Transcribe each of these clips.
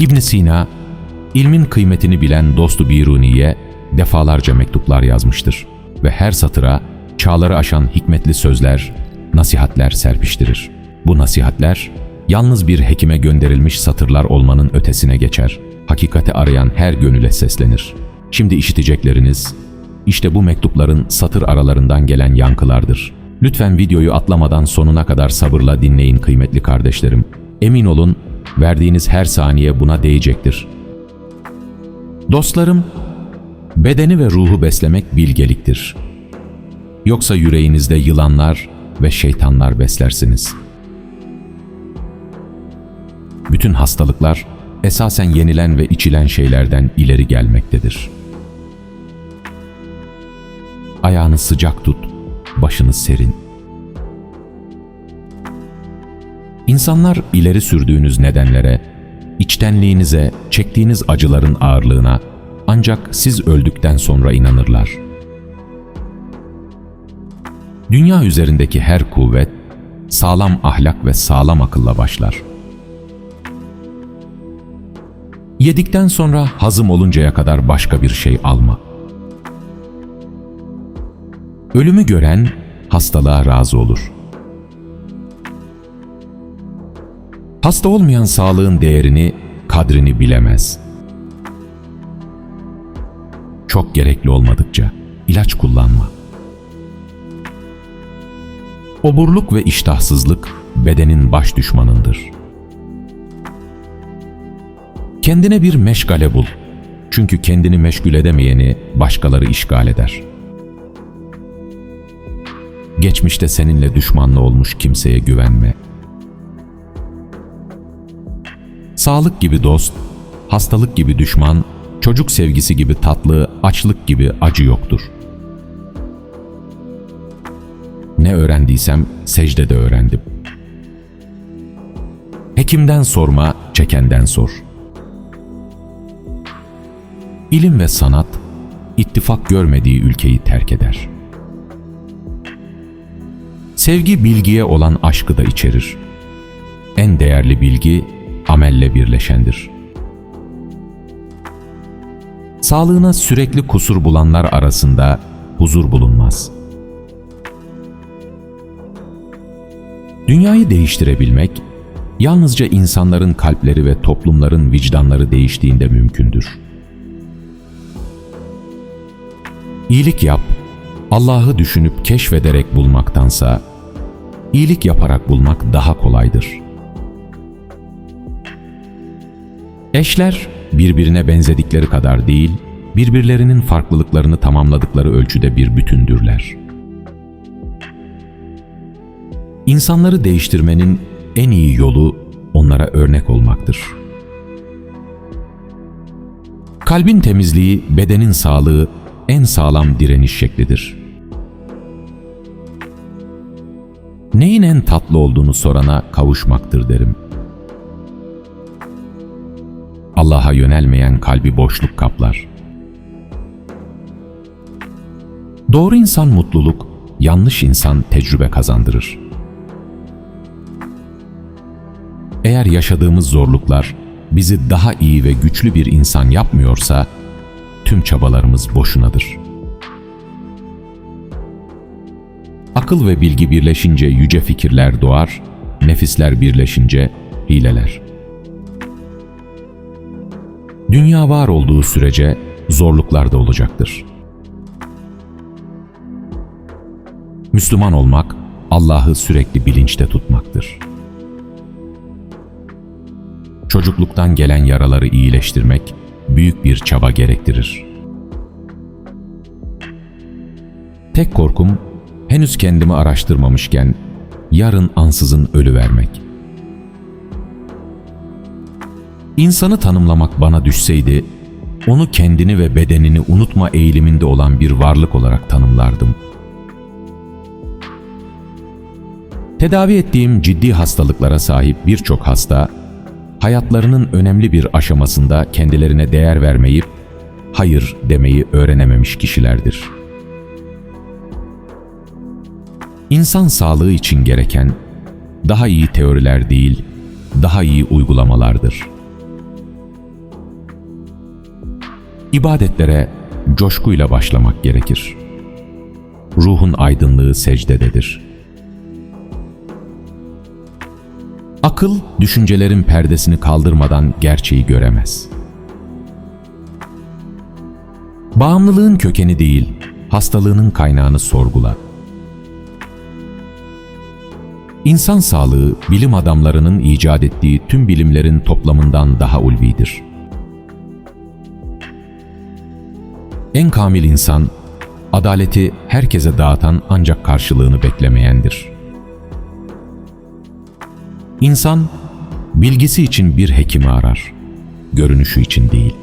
İbn Sina, ilmin kıymetini bilen dostu Biruni'ye defalarca mektuplar yazmıştır ve her satıra çağları aşan hikmetli sözler, nasihatler serpiştirir. Bu nasihatler, yalnız bir hekime gönderilmiş satırlar olmanın ötesine geçer. Hakikati arayan her gönüle seslenir. Şimdi işitecekleriniz, işte bu mektupların satır aralarından gelen yankılardır. Lütfen videoyu atlamadan sonuna kadar sabırla dinleyin kıymetli kardeşlerim. Emin olun, verdiğiniz her saniye buna değecektir. Dostlarım, bedeni ve ruhu beslemek bilgeliktir. Yoksa yüreğinizde yılanlar ve şeytanlar beslersiniz. Bütün hastalıklar esasen yenilen ve içilen şeylerden ileri gelmektedir. Ayağını sıcak tut, başını serin. İnsanlar ileri sürdüğünüz nedenlere, içtenliğinize, çektiğiniz acıların ağırlığına ancak siz öldükten sonra inanırlar. Dünya üzerindeki her kuvvet, sağlam ahlak ve sağlam akılla başlar. Yedikten sonra hazım oluncaya kadar başka bir şey alma. Ölümü gören hastalığa razı olur. Hasta olmayan sağlığın değerini, kadrini bilemez. Çok gerekli olmadıkça ilaç kullanma. Oburluk ve iştahsızlık bedenin baş düşmanındır. Kendine bir meşgale bul. Çünkü kendini meşgul edemeyeni başkaları işgal eder. Geçmişte seninle düşmanlı olmuş kimseye güvenme. Sağlık gibi dost, hastalık gibi düşman, çocuk sevgisi gibi tatlı, açlık gibi acı yoktur. Ne öğrendiysem secdede öğrendim. Hekimden sorma, çekenden sor. İlim ve sanat, ittifak görmediği ülkeyi terk eder. Sevgi bilgiye olan aşkı da içerir. En değerli bilgi, amelle birleşendir. Sağlığına sürekli kusur bulanlar arasında huzur bulunmaz. Dünyayı değiştirebilmek, yalnızca insanların kalpleri ve toplumların vicdanları değiştiğinde mümkündür. İyilik yap, Allah'ı düşünüp keşfederek bulmaktansa, iyilik yaparak bulmak daha kolaydır.'' Eşler birbirine benzedikleri kadar değil, birbirlerinin farklılıklarını tamamladıkları ölçüde bir bütündürler. İnsanları değiştirmenin en iyi yolu onlara örnek olmaktır. Kalbin temizliği, bedenin sağlığı en sağlam direniş şeklidir. Neyin en tatlı olduğunu sorana kavuşmaktır derim.'' Allah'a yönelmeyen kalbi boşluk kaplar. Doğru insan mutluluk, yanlış insan tecrübe kazandırır. Eğer yaşadığımız zorluklar bizi daha iyi ve güçlü bir insan yapmıyorsa, tüm çabalarımız boşunadır. Akıl ve bilgi birleşince yüce fikirler doğar, nefisler birleşince hileler.'' Dünya var olduğu sürece zorluklar da olacaktır. Müslüman olmak, Allah'ı sürekli bilinçte tutmaktır. Çocukluktan gelen yaraları iyileştirmek büyük bir çaba gerektirir. Tek korkum henüz kendimi araştırmamışken yarın ansızın ölü vermek. İnsanı tanımlamak bana düşseydi, onu kendini ve bedenini unutma eğiliminde olan bir varlık olarak tanımlardım. Tedavi ettiğim ciddi hastalıklara sahip birçok hasta, hayatlarının önemli bir aşamasında kendilerine değer vermeyip, hayır demeyi öğrenememiş kişilerdir. İnsan sağlığı için gereken, daha iyi teoriler değil, daha iyi uygulamalardır.'' İbadetlere coşkuyla başlamak gerekir. Ruhun aydınlığı secdededir. Akıl, düşüncelerin perdesini kaldırmadan gerçeği göremez. Bağımlılığın kökeni değil, hastalığının kaynağını sorgula. İnsan sağlığı, bilim adamlarının icat ettiği tüm bilimlerin toplamından daha ulvidir. En kamil insan, adaleti herkese dağıtan ancak karşılığını beklemeyendir. İnsan, bilgisi için bir hekimi arar, görünüşü için değil.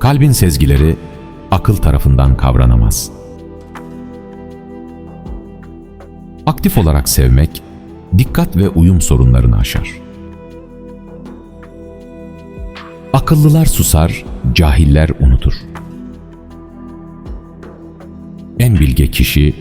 Kalbin sezgileri akıl tarafından kavranamaz. Aktif olarak sevmek, dikkat ve uyum sorunlarını aşar. Akıllılar susar, cahiller unutur. En bilge kişi,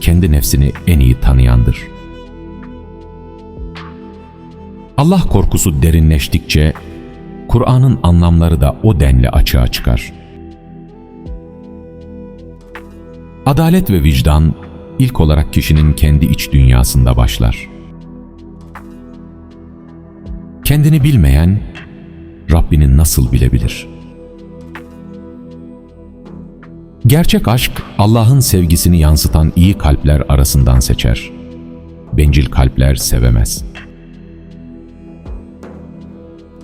kendi nefsini en iyi tanıyandır. Allah korkusu derinleştikçe, Kur'an'ın anlamları da o denli açığa çıkar. Adalet ve vicdan, ilk olarak kişinin kendi iç dünyasında başlar. Kendini bilmeyen, Rabbini nasıl bilebilir? Gerçek aşk, Allah'ın sevgisini yansıtan iyi kalpler arasından seçer. Bencil kalpler sevemez.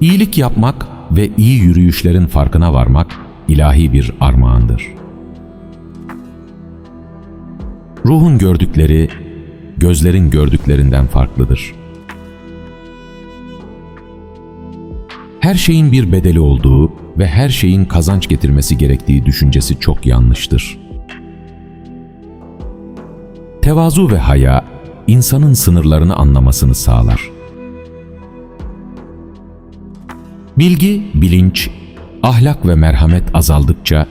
İyilik yapmak ve iyi yürüyüşlerin farkına varmak ilahi bir armağandır. Ruhun gördükleri, gözlerin gördüklerinden farklıdır. Her şeyin bir bedeli olduğu ve her şeyin kazanç getirmesi gerektiği düşüncesi çok yanlıştır. Tevazu ve haya, insanın sınırlarını anlamasını sağlar. Bilgi, bilinç, ahlak ve merhamet azaldıkça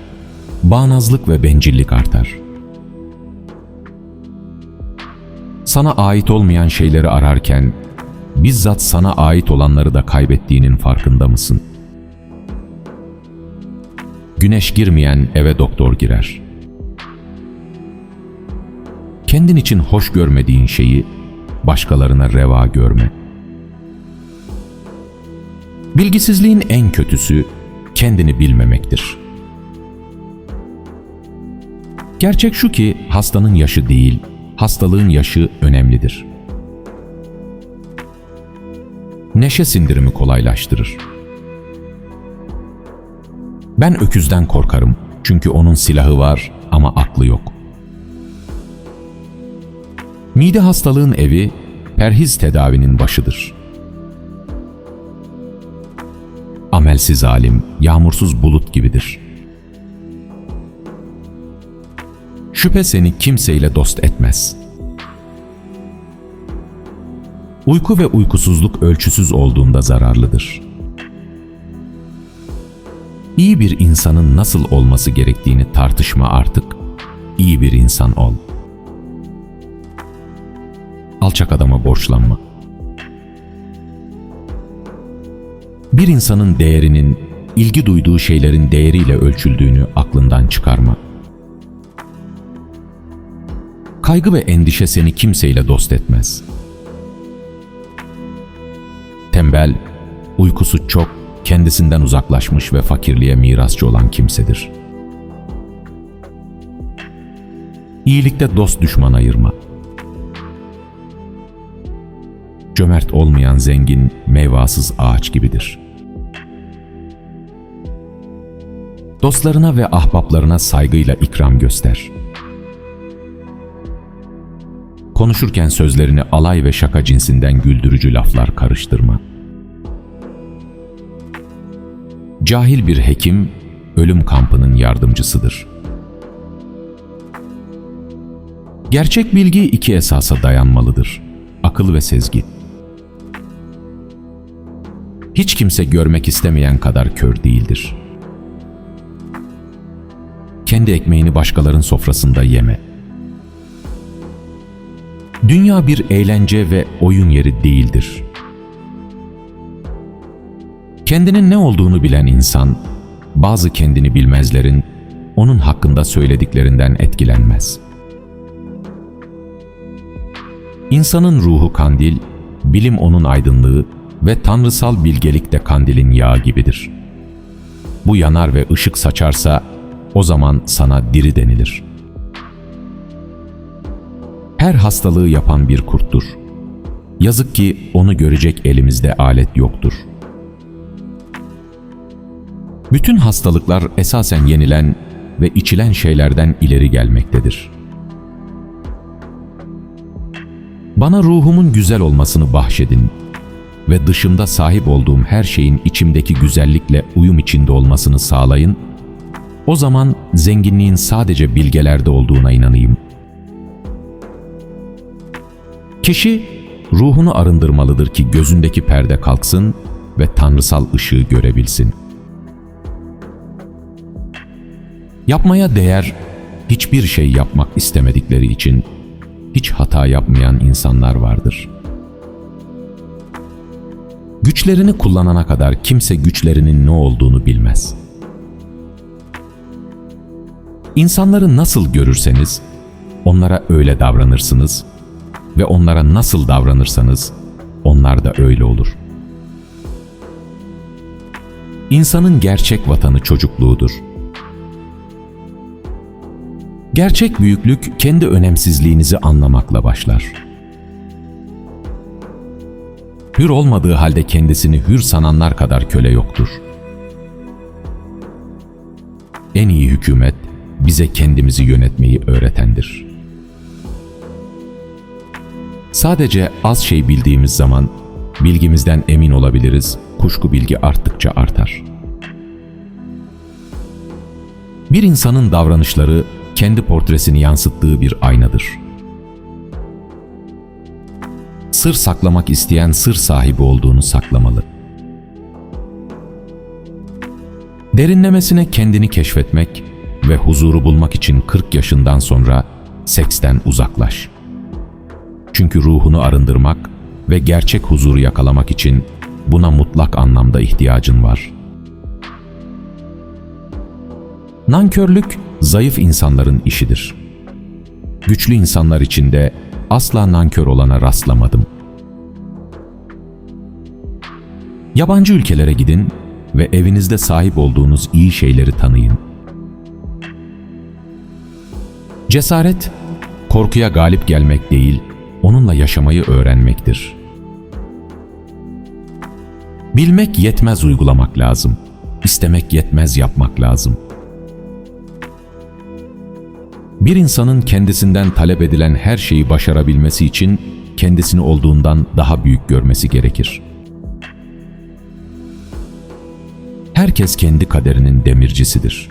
bağnazlık ve bencillik artar. Sana ait olmayan şeyleri ararken bizzat sana ait olanları da kaybettiğinin farkında mısın? Güneş girmeyen eve doktor girer. Kendin için hoş görmediğin şeyi başkalarına reva görme. Bilgisizliğin en kötüsü kendini bilmemektir. Gerçek şu ki hastanın yaşı değil, hastalığın yaşı önemlidir. Neşe sindirimi kolaylaştırır. Ben öküzden korkarım çünkü onun silahı var ama aklı yok. Mide hastalığın evi perhiz tedavinin başıdır. Amelsiz alim, yağmursuz bulut gibidir. Şüphe seni kimseyle dost etmez. Uyku ve uykusuzluk ölçüsüz olduğunda zararlıdır. İyi bir insanın nasıl olması gerektiğini tartışma artık. İyi bir insan ol. Alçak adama borçlanma. Bir insanın değerinin ilgi duyduğu şeylerin değeriyle ölçüldüğünü aklından çıkarma. Kaygı ve endişe seni kimseyle dost etmez. Tembel, uykusu çok, kendisinden uzaklaşmış ve fakirliğe mirasçı olan kimsedir. İyilikte dost düşman ayırma. Cömert olmayan zengin, meyvasız ağaç gibidir. Dostlarına ve ahbaplarına saygıyla ikram göster. Konuşurken sözlerini alay ve şaka cinsinden güldürücü laflar karıştırma. Cahil bir hekim, ölüm kampının yardımcısıdır. Gerçek bilgi iki esasa dayanmalıdır. Akıl ve sezgi. Hiç kimse görmek istemeyen kadar kör değildir. Kendi ekmeğini başkalarının sofrasında yeme. Dünya bir eğlence ve oyun yeri değildir. Kendinin ne olduğunu bilen insan, bazı kendini bilmezlerin onun hakkında söylediklerinden etkilenmez. İnsanın ruhu kandil, bilim onun aydınlığı ve tanrısal bilgelik de kandilin yağı gibidir. Bu yanar ve ışık saçarsa o zaman sana diri denilir. Her hastalığı yapan bir kurttur. Yazık ki onu görecek elimizde alet yoktur. Bütün hastalıklar esasen yenilen ve içilen şeylerden ileri gelmektedir. Bana ruhumun güzel olmasını bahşedin ve dışımda sahip olduğum her şeyin içimdeki güzellikle uyum içinde olmasını sağlayın. O zaman zenginliğin sadece bilgelerde olduğuna inanayım. Kişi ruhunu arındırmalıdır ki gözündeki perde kalksın ve tanrısal ışığı görebilsin. Yapmaya değer hiçbir şey yapmak istemedikleri için hiç hata yapmayan insanlar vardır. Güçlerini kullanana kadar kimse güçlerinin ne olduğunu bilmez. İnsanları nasıl görürseniz onlara öyle davranırsınız ve onlara nasıl davranırsanız onlar da öyle olur. İnsanın gerçek vatanı çocukluğudur. Gerçek büyüklük kendi önemsizliğinizi anlamakla başlar. Hür olmadığı halde kendisini hür sananlar kadar köle yoktur. En iyi hükümet bize kendimizi yönetmeyi öğretendir. Sadece az şey bildiğimiz zaman bilgimizden emin olabiliriz, kuşku bilgi arttıkça artar. Bir insanın davranışları kendi portresini yansıttığı bir aynadır. Sır saklamak isteyen sır sahibi olduğunu saklamalı. Derinlemesine kendini keşfetmek ve huzuru bulmak için 40 yaşından sonra seksten uzaklaş. Çünkü ruhunu arındırmak ve gerçek huzuru yakalamak için buna mutlak anlamda ihtiyacın var. Nankörlük zayıf insanların işidir. Güçlü insanlar içinde asla nankör olana rastlamadım. Yabancı ülkelere gidin ve evinizde sahip olduğunuz iyi şeyleri tanıyın. Cesaret, korkuya galip gelmek değil, onunla yaşamayı öğrenmektir. Bilmek yetmez uygulamak lazım. İstemek yetmez yapmak lazım. Bir insanın kendisinden talep edilen her şeyi başarabilmesi için kendisini olduğundan daha büyük görmesi gerekir. Herkes kendi kaderinin demircisidir.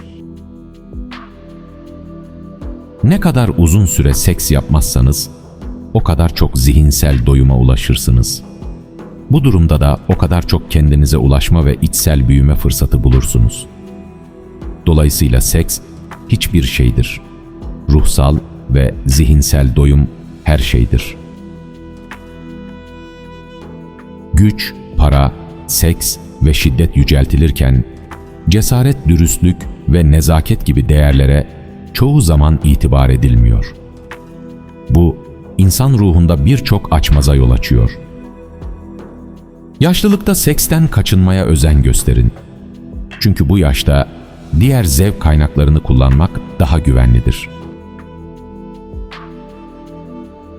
Ne kadar uzun süre seks yapmazsanız o kadar çok zihinsel doyuma ulaşırsınız. Bu durumda da o kadar çok kendinize ulaşma ve içsel büyüme fırsatı bulursunuz. Dolayısıyla seks hiçbir şeydir. Ruhsal ve zihinsel doyum her şeydir. Güç, para, seks ve şiddet yüceltilirken cesaret, dürüstlük ve nezaket gibi değerlere çoğu zaman itibar edilmiyor. Bu insan ruhunda birçok açmaza yol açıyor. Yaşlılıkta seksten kaçınmaya özen gösterin. Çünkü bu yaşta diğer zevk kaynaklarını kullanmak daha güvenlidir.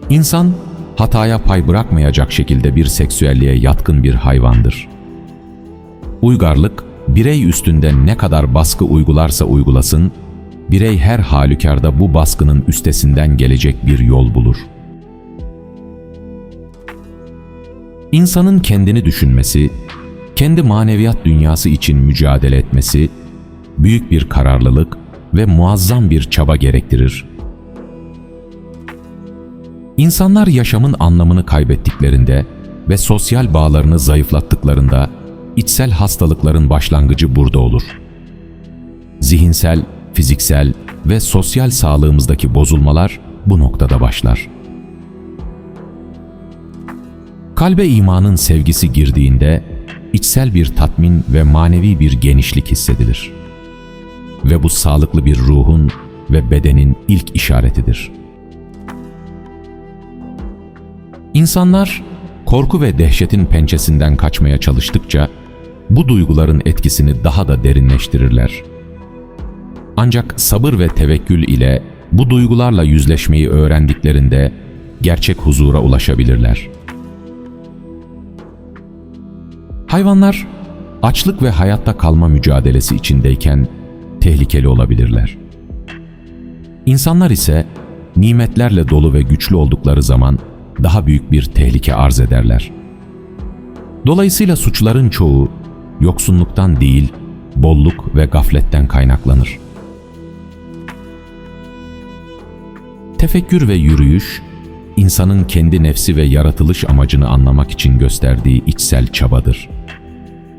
İnsan hataya pay bırakmayacak şekilde bir seksüelliğe yatkın bir hayvandır. Uygarlık, birey üstünde ne kadar baskı uygularsa uygulasın, birey her halükarda bu baskının üstesinden gelecek bir yol bulur. İnsanın kendini düşünmesi, kendi maneviyat dünyası için mücadele etmesi, büyük bir kararlılık ve muazzam bir çaba gerektirir. İnsanlar yaşamın anlamını kaybettiklerinde ve sosyal bağlarını zayıflattıklarında içsel hastalıkların başlangıcı burada olur. Zihinsel, fiziksel ve sosyal sağlığımızdaki bozulmalar bu noktada başlar. Kalbe imanın sevgisi girdiğinde içsel bir tatmin ve manevi bir genişlik hissedilir. Ve bu sağlıklı bir ruhun ve bedenin ilk işaretidir. İnsanlar korku ve dehşetin pençesinden kaçmaya çalıştıkça bu duyguların etkisini daha da derinleştirirler. Ancak sabır ve tevekkül ile bu duygularla yüzleşmeyi öğrendiklerinde gerçek huzura ulaşabilirler. Hayvanlar açlık ve hayatta kalma mücadelesi içindeyken tehlikeli olabilirler. İnsanlar ise nimetlerle dolu ve güçlü oldukları zaman daha büyük bir tehlike arz ederler. Dolayısıyla suçların çoğu yoksunluktan değil, bolluk ve gafletten kaynaklanır. Tefekkür ve yürüyüş, insanın kendi nefsi ve yaratılış amacını anlamak için gösterdiği içsel çabadır.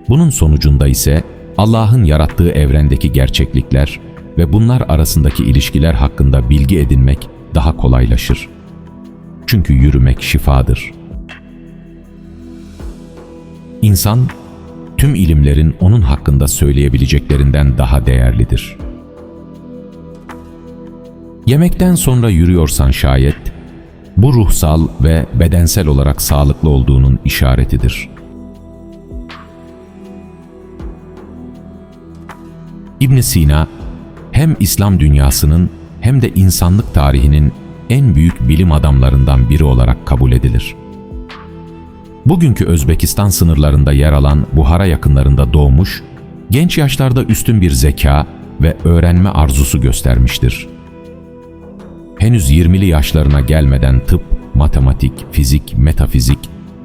Bunun sonucunda ise Allah'ın yarattığı evrendeki gerçeklikler ve bunlar arasındaki ilişkiler hakkında bilgi edinmek daha kolaylaşır. Çünkü yürümek şifadır. İnsan, tüm ilimlerin onun hakkında söyleyebileceklerinden daha değerlidir. Yemekten sonra yürüyorsan şayet, bu ruhsal ve bedensel olarak sağlıklı olduğunun işaretidir. İbn Sina, hem İslam dünyasının hem de insanlık tarihinin en büyük bilim adamlarından biri olarak kabul edilir. Bugünkü Özbekistan sınırlarında yer alan Buhara yakınlarında doğmuş, genç yaşlarda üstün bir zeka ve öğrenme arzusu göstermiştir. Henüz 20'li yaşlarına gelmeden tıp, matematik, fizik, metafizik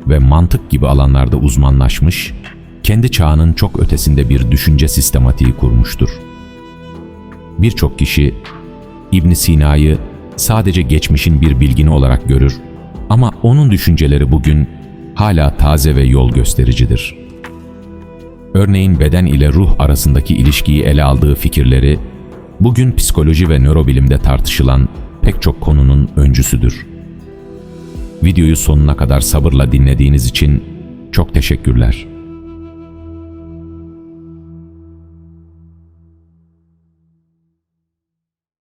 ve mantık gibi alanlarda uzmanlaşmış, kendi çağının çok ötesinde bir düşünce sistematiği kurmuştur. Birçok kişi İbn Sina'yı sadece geçmişin bir bilgini olarak görür ama onun düşünceleri bugün hala taze ve yol göstericidir. Örneğin beden ile ruh arasındaki ilişkiyi ele aldığı fikirleri bugün psikoloji ve nörobilimde tartışılan pek çok konunun öncüsüdür. Videoyu sonuna kadar sabırla dinlediğiniz için çok teşekkürler.